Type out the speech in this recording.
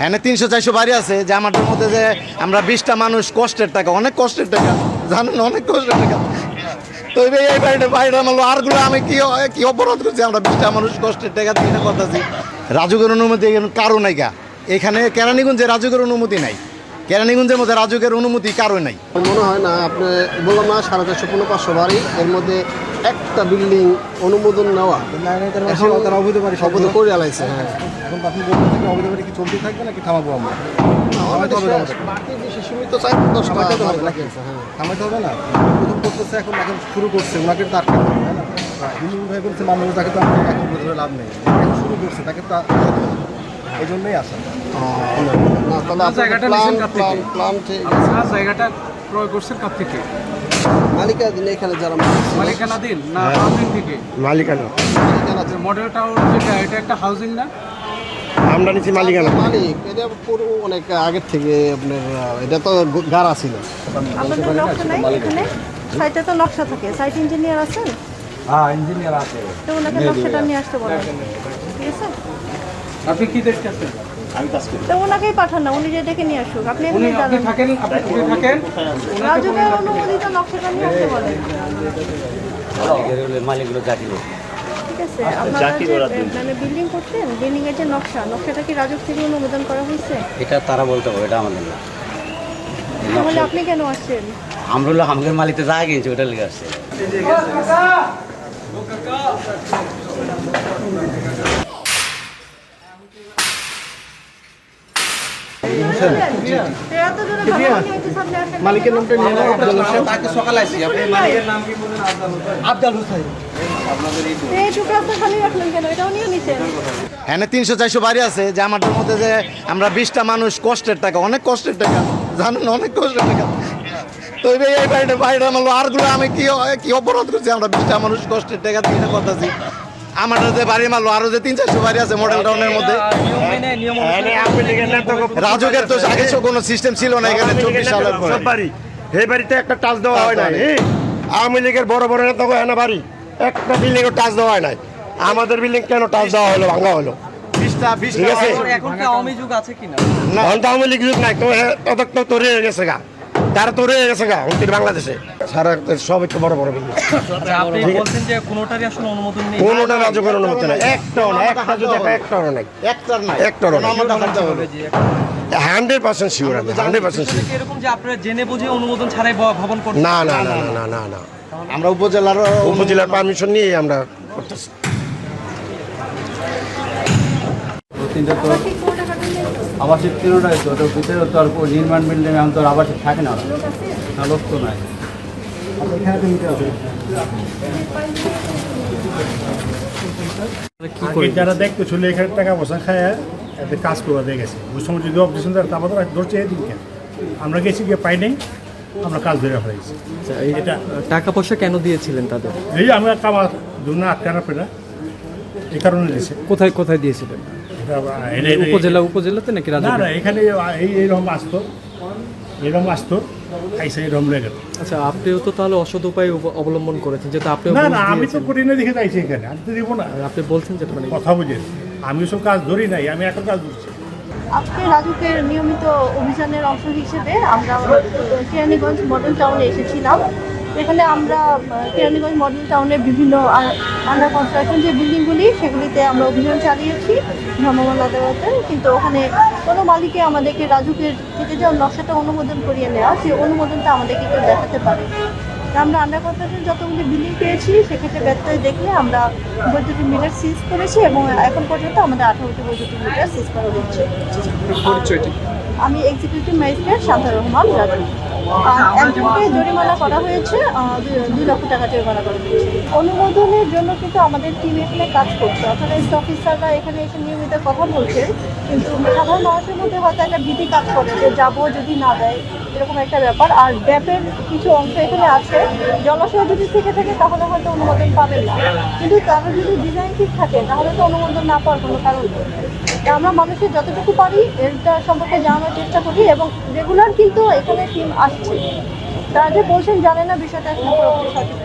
হ্যাঁ তিনশো, চারশো বাড়ি আছে, যে আমাদের মধ্যে যে আমরা বিশটা মানুষ কষ্টের টাকা, অনেক কষ্টের টাকা, জানেন অনেক কষ্টের টাকা। তো এই বাড়িটা বাড়িটা আমার আরগুলো আমি কি কি অপরাধ করছি? আমরা বিশটা মানুষ কষ্টের টাকা দিয়ে করতেছি। রাজুকের অনুমতি এখানে কারও নাই গা। এখানে কেরানীগঞ্জে রাজুকের অনুমতি নাই। কেরানীগঞ্জের মধ্যে রাজুকের অনুমতি কারও নাই। মনে হয় না আপনি বললাম না সাড়ে চারশো পনেরো পাঁচশো বাড়ি এর মধ্যে একটা বিল্ডিং অনুমোদন নেওয়া। এখন অবৈধ করে আলাইছে। হ্যাঁ অবৈধ বাড়ি কি চলতে থাকবে নাকি থামাবো আমরা? সীমিত চাই তো হবে নাকি? আছে, হ্যাঁ থামাইতে হবে না। প্রথম করতেছে এখন এখন শুরু করছে ওনাকে তো আটকাতে হবে না। হিন্দু ভাই বলছে মানুষ তাকে তো এখন ধরে লাভ নেই। শুরু করছে তাকে তো। এই জন্যই আসা না তাহলে আপনার জায়গাটা ক্রয় করছেন কার থেকে মালিকাধীন এখানে যারা মালিকানাধীন? না হাউজিং থেকে মালিকানা। মডেল টাউন যেটা এটা একটা হাউজিং না? আমরা নিচ্ছি মালিকানা। মালিক এটা পুরো অনেক আগের থেকে আপনার এটা তো গাড়া ছিল। আপনাদের নকশা নাই এখানে? সাইটে তো নকশা থাকে। সাইট ইঞ্জিনিয়ার আছেন? হ্যাঁ ইঞ্জিনিয়ার আছে। তো ওনাকে নকশাটা নিয়ে আসতে বলেন। ঠিক আছে? আপনি কি দেখতেছেন তো ওনাকেই পাঠান না উনি যে ডেকে নিয়ে আসুক। আপনি উনি এখানে আপনি দাঁড়ান থাকেন আপনি উনি থাকেন? রাজুকের অনুমোদিত নকশাটা নিয়ে আসতে বলেন। মালিকগুলো ঠিক আছে আপনারা যে মানে বিল্ডিং করতেন বিল্ডিং এর যে নকশা নকশাটা কি রাজুক থেকে অনুমোদন করা হয়েছে? এটা তারা বলতে হবে এটা আমাদের না। তাহলে আপনি কেন আসছেন? আমরা হলো আমাদের মালিকতে যা গিয়েছে ওটা লেগে আসছে। মালিকের নামটা নিয়ে আফজাল হোসেন। এই টুকরা তো খালি রাখলেন কেন? এটাও নিয়ে নিছেন। হ্যাঁ তিনশো চারশো বাড়ি আছে যে আমাদের মধ্যে যে আমরা বিশটা মানুষ কষ্টের টাকা অনেক কষ্টের টাকা। জানেন অনেক কষ্টের টাকা। তো এই এই বাড়িটা বাড়িটা আমার আরগুলো আমি কি কি অপরাধ করছি? আমরা বিশটা মানুষ কষ্টের টাকা দিয়ে করতেছি। আমার যে বাড়ি মারলো আরও যে তিন চারশো বাড়ি আছে মডেল টাউনের মধ্যে। রাজুকের তো আগে কোনো সিস্টেম ছিল না এখানে চব্বিশ সালের পরে। বাড়ি। এই বাড়িতে একটা টাচ দেওয়া হয় নাই আওয়ামী লীগের বড় বড় নেতা হয় বাড়ি। একটা বিল্ডিং টাচ দেওয়া হয় নাই। আমাদের বিল্ডিং কেন টাচ দেওয়া হলো ভাঙা হলো? বিশটা ঠিক বিশটা আছে? এখন কি আওয়ামী যুগ আছে কিনা? আওয়ামী লীগ যুগ নাই তো হ্যাঁ, তত তো তৈরি হয়ে গেছে গা। তারা তৈরি হয়ে গেছে গা উত্তর বাংলাদেশে। সারা সব একটু বড় বড় বিল্ডিং। আপনি বলছেন যে কোনোটারই আসলে অনুমোদন নেই। কোনোটা রাজকের অনুমতি নাই। একটাও না একটা যদি একটা একটাও নাই। একটার নাই। কোনো। হান্ড্রেড পার্সেন্ট শিওর আমি হান্ড্রেড পার্সেন্ট শিওর এরকম যে আপনারা জেনে বুঝে অনুমোদন ছাড়াই ভবন করতে না না না না না না। আমরা উপজেলার উপজেলার পারমিশন নিয়ে আমরা করতেছি। তিনটা তো আবাসিক কোনো তো ওটার ভিতরে তো আর কোনো নির্মাণ বিল্ডিং এখন তো আবাসিক থাকে না। না লোক তো নাই। যারা দেখতে ছিল এখানে টাকা পয়সা খায় এতে কাজ করে দিয়ে গেছে। ওই সময় যদি অপারেশন দেয় তারপর ধরছে এদিকে আমরা গেছি গিয়ে পাই নাই আমরা কাজ ধরে ফেলেছি এটা টাকা পয়সা কেন দিয়েছিলেন তাদের? এই আমরা কামার জন্য আটকানা পেনা এই কারণে দিয়েছে। কোথায় কোথায় দিয়েছিলেন? উপজেলা উপজেলাতে নাকি না রাজা না এখানে এই এইরকম আসতো। এরকম আসতো আইসা এরকম লেগে আচ্ছা আপনিও তো তাহলে অসৎ উপায় অবলম্বন করেছেন যেহেতু আপনি না না আমি তো করি না দেখে যাইছি এখানে আমি তো দিব না। আপনি বলছেন যেটা মানে কথা বুঝেন আমি সব কাজ ধরি নাই আমি এখন কাজ ধরছি। আজকে রাজুকের নিয়মিত অভিযানের অংশ হিসেবে আমরা কেরানীগঞ্জ মডেল টাউনে এসেছিলাম। এখানে আমরা কেরানীগঞ্জ মডেল টাউনের বিভিন্ন আন্ডার কনস্ট্রাকশন যে বিল্ডিংগুলি সেগুলিতে আমরা অভিযান চালিয়েছি ভ্রাম্যমাণ আদালতে। কিন্তু ওখানে কোনো মালিকে আমাদেরকে রাজুকের থেকে যে নকশাটা অনুমোদন করিয়ে নেওয়া সেই অনুমোদনটা আমাদেরকে কেউ দেখাতে পারে আমরা আন্ডার কনস্ট্রাকশন যতগুলি বিল্ডিং পেয়েছি সেক্ষেত্রে ব্যত্যয় দেখলে আমরা বৈদ্যুতিক মিটার সিজ করেছি এবং এখন পর্যন্ত আমাদের আঠারোটি বৈদ্যুতিক মিটার সিজ করা হচ্ছে আমি এক্সিকিউটিভ ম্যাজিস্ট্রেট শান্তা রহমান রাজু একজনকে জরিমানা করা হয়েছে দুই- লক্ষ টাকা জরিমানা করা হয়েছে। অনুমোদনের জন্য কিন্তু আমাদের টিম এখানে কাজ করছে। অর্থাৎ এসড অফিসাররা এখানে এসে নিয়মিত কথা বলছে কিন্তু সাধারণ মানুষের মধ্যে হয়তো একটা ভীতি কাজ করে যে যাব যদি না দেয়, এরকম একটা ব্যাপার। আর ব্যাপের কিছু অংশ এখানে আছে। জলাশয় যদি থেকে থাকে, তাহলে হয়তো অনুমোদন পাবেন না। কিন্তু তারা যদি ডিজাইন ঠিক থাকে, তাহলে তো অনুমোদন না পাওয়ার কোনো কারণ নেই। আমরা মানুষের যতটুকু পারি এটা সম্পর্কে জানানোর চেষ্টা করি এবং রেগুলার কিন্তু এখানে টিম আসছে। তারা যে বলছেন জানে না বিষয়টা সঠিক।